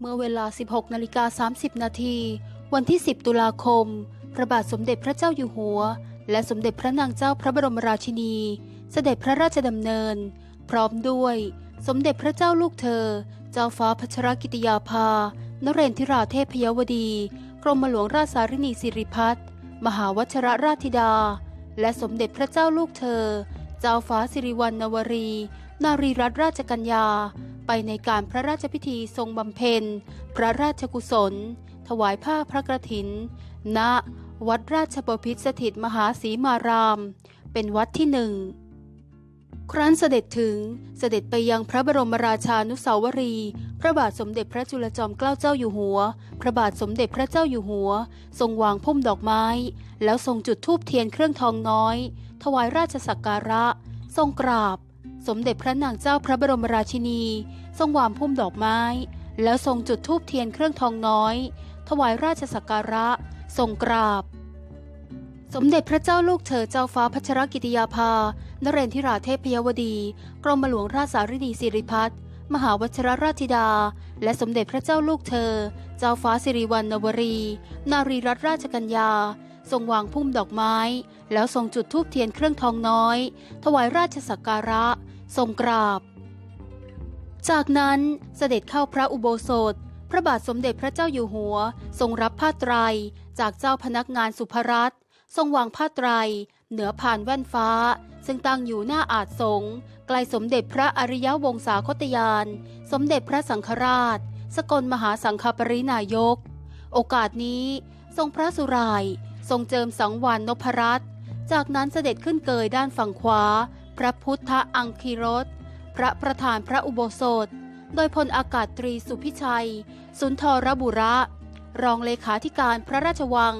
เมื่อเวลา 16นาฬิกา30 นาที วันที่ 10 ตุลาคม พระบาทสมเด็จพระเจ้าอยู่หัว และสมเด็จพระนางเจ้าพระบรมราชินี เสด็จพระราชดำเนิน พร้อมด้วย สมเด็จพระเจ้าลูกเธอ เจ้าฟ้าพัชรกิติยาภา นเรนทิราเทพยวดี กรมหลวงราชสารินีสิริพัฒน์มหาวัชรราชธิดา และสมเด็จพระเจ้าลูกเธอ เจ้าฟ้าสิริวัณณวรี นารีรัตนราชกัญญา ไปในการพระราชพิธีทรงบำเพ็ญ พระราชกุศล ถวายผ้าพระกฐิน ณ วัดราชบพิตรสถิตมหาศรีมาราม เป็นวัดที่หนึ่ง ครั้นเสด็จถึงเสด็จไปยังพระบรมราชานุสาวรี พระบาทสมเด็จพระจุลจอมเกล้าเจ้าอยู่หัว พระบาทสมเด็จพระเจ้าอยู่หัว ทรงวางพุ่มดอกไม้ แล้วทรงจุดธูปเทียนเครื่องทองน้อย ถวายราชสักการะ ทรงกราบ สมเด็จพระนางเจ้าพระบรมราชินี ทรงวางพุ่มดอกไม้ แล้วทรงจุดธูปเทียนเครื่องทองน้อย ถวายราชสักการะ ทรงกราบ สมเด็จพระเจ้าลูกเธอเจ้าฟ้าพัชรกิติยาภานเรนทิราเทพยวดี กรมหลวงราชสารินีสิริพัฒน์มหาวัชรราชธิดา และสมเด็จพระเจ้าลูกเธอ เจ้าฟ้าสิริวัณณวรี นารีรัตนราชกัญญา ทรงวางพุ่มดอกไม้ แล้วทรงจุดธูปเทียนเครื่องทองน้อย ถวายราชสักการะ ทรงกราบ จากนั้นเสด็จเข้าพระอุโบสถ พระบาทสมเด็จพระเจ้าอยู่หัว ทรงรับผ้าไตร จากเจ้าพนักงานสุภรัตทรงวางผ้าไตร เหนือผ่านแว่นฟ้า ซึ่งตั้งอยู่หน้าอาจสงใกล้สมเด็จพระอริยวงศาคตยาน สมเด็จพระสังฆราช สกลมหาสังฆปรินายก โอกาสนี้ ทรงพระสุราย ทรงเจิมสังวานนพรัตน์จากนั้นเสด็จขึ้นเกยด้านฝั่งขวา พระพุทธอังคีรสพระประธานพระอุโบสถ โดยพลอากาศตรีสุพิชัย สุนทรบุระ รองเลขาธิการพระราชวัง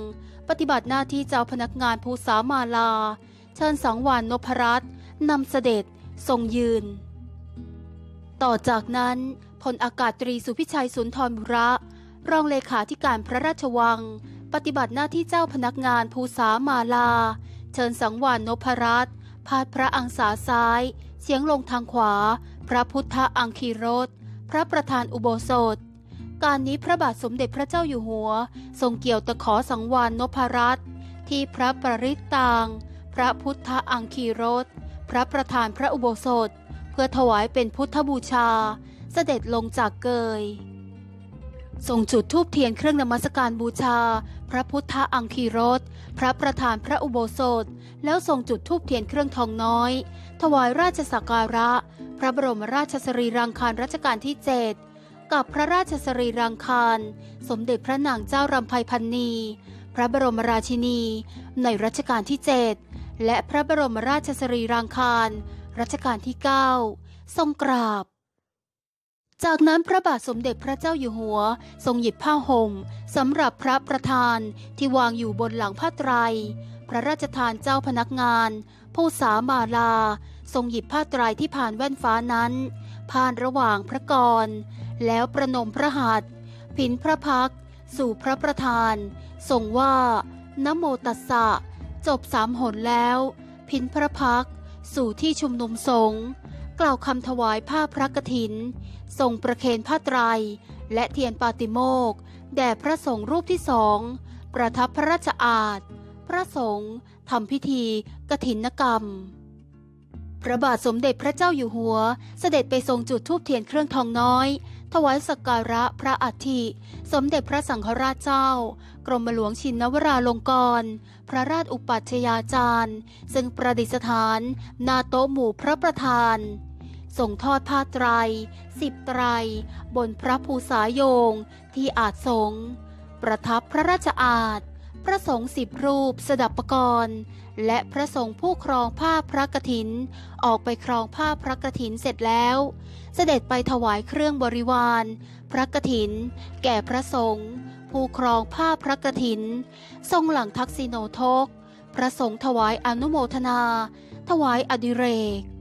ปฏิบัติหน้าที่เจ้าพนักงานภูสามาลา เชิญสังวานนพรัตน์นำเสด็จทรงยืน ต่อจากนั้นพลอากาศตรีสุพิชัยสุนทรบุระ รองเลขาธิการพระราชวัง ปฏิบัติหน้าที่เจ้าพนักงานภูสามาลา เชิญสังวานนพรัตน์ พาดพระอังสาซ้าย เสียงลงทางขวา พระพุทธอังคีรสพระประธานอุโบสถ การนี้พระบาทสมเด็จพระเจ้าอยู่หัว ทรงเกี่ยวตะขอสังวานนพรัตน์ที่พระปริตตางพระพุทธอังคีรสพระประธานพระอุโบสถ เพื่อถวายเป็นพุทธบูชา เสด็จลงจากเกย ทรงจุดธูปเทียนเครื่องนมัสการบูชา พระพุทธอังคีรสพระประธานพระอุโบสถ แล้วทรงจุดธูปเทียนเครื่องทองน้อย ถวายราชสักการะ พระบรมราชสรีรังคารรัชกาลที่7กับพระราชสรีรังคารสมเด็จพระนางเจ้ารำไพพันนี พระบรมราชินี ในรัชกาลที่7และพระบรมราชสรีรังคารรัชกาลที่ 9 ทรงกราบ จากนั้นพระบาทสมเด็จพระเจ้าอยู่หัว ทรงหยิบผ้าห่มสำหรับพระประธานที่วางอยู่บนหลังผ้าไตร พระราชทานเจ้าพนักงาน ผู้สามาลา ทรงหยิบผ้าไตรที่ผ่านแว่นฟ้านั้น ผ่านระหว่างพระกร แล้วประนมพระหัตถ์ผินพระพัก สู่พระประธานทรงว่านโมตัสสะ จบสามหนแล้วผินพระพัก สู่ที่ชุมนุมสงฆ์ กล่าวคำถวายผ้าพระกฐิน ทรงประเคนผ้าไตร และเทียนปาติโมกแด่พระสงฆ์รูปที่สอง ประทับพระราชอาณพระสงฆ์ทำพิธีกฐินกรรม พระบาทสมเด็จพระเจ้าอยู่หัว เสด็จไปทรงจุดธูปเทียนเครื่องทองน้อย ถวายสักการะพระอัฐิ สมเด็จพระสังฆราชเจ้า กรมหลวงชินนวราลงกรณ์พระราชอุปัชฌาจารย์ ซึ่งประดิษฐาน นาโต๊หมู่พระประธาน ส่งทอดผ้าไตรสิบไตร บนพระภูษาโยงที่อาจสง ประทับพระราชอาณพระสงฆ์สิบรูปสดับปกรณ์และพระสงฆ์ผู้ครองผ้าพระกฐิน ออกไปครองผ้าพระกฐินเสร็จแล้ว เสด็จไปถวายเครื่องบริวาร พระกฐิน แก่พระสงฆ์ผู้ครองผ้าพระกฐิน ทรงหลังทักษิโนทก พระสงฆ์ถวายอนุโมทนา ถวายอดิเรก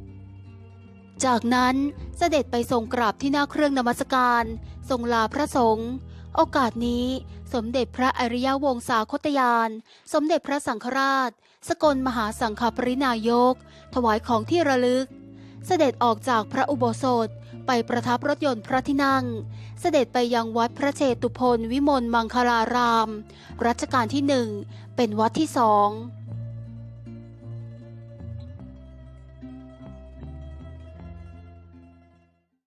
จากนั้นเสด็จไปทรงกราบที่หน้าเครื่องนมัสการ ทรงลาพระสงฆ์โอกาสนี้สมเด็จพระอริยวงศาคตยาน สมเด็จพระสังฆราช สกลมหาสังฆปรินายก ถวายของที่ระลึก เสด็จออกจากพระอุโบสถไปประทับรถยนต์พระที่นั่ง เสด็จไปยังวัดพระเชตุพนวิมลมังคลาราม รัชกาลที่หนึ่งเป็นวัดที่สอง